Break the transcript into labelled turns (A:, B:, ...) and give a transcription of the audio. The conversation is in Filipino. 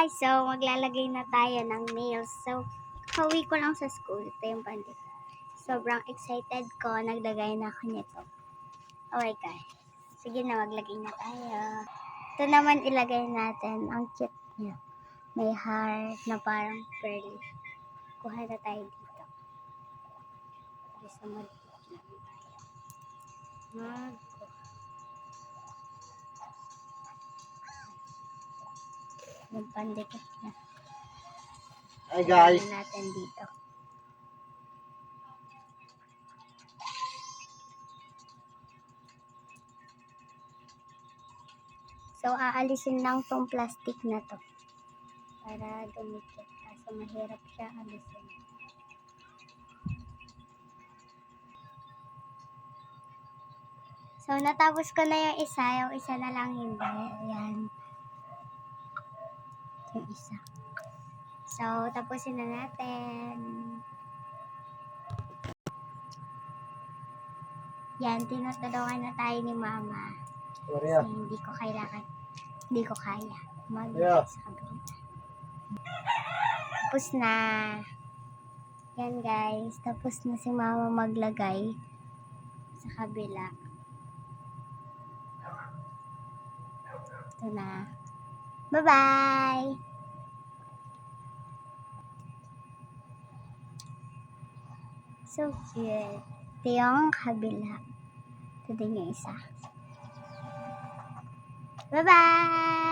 A: guys! So, maglalagay na tayo ng nails. So, kawi ko lang sa school. Ito yung pandit. Sobrang excited ko. Naglagay na ako nito. My God. Sige na, maglagay na tayo. Ito naman ilagay natin. Ang cute niya. May heart na parang pearly. Kuha na tayo dito. Gusto mag mag Magpandikit na.
B: Hi guys.
A: Lagyan natin dito. So, aalisin lang tong plastic na to. Para dumikit. Kaso mahirap siya alisin. So, natapos ko na yung isa. Yung isa na lang hindi. Ayan. Yung isa. So, tapusin na natin. Yan, tinutulungan na tayo ni Mama.
B: Maria.
A: Kasi hindi ko kailangan, hindi ko kaya. Mag
B: Yeah.
A: sa kabila. Tapos na. Yan guys, tapos na si Mama maglagay sa kabila. Ito na. Bye-bye! So cute. Ito yung kabila. Ito din yung isa. Bye-bye!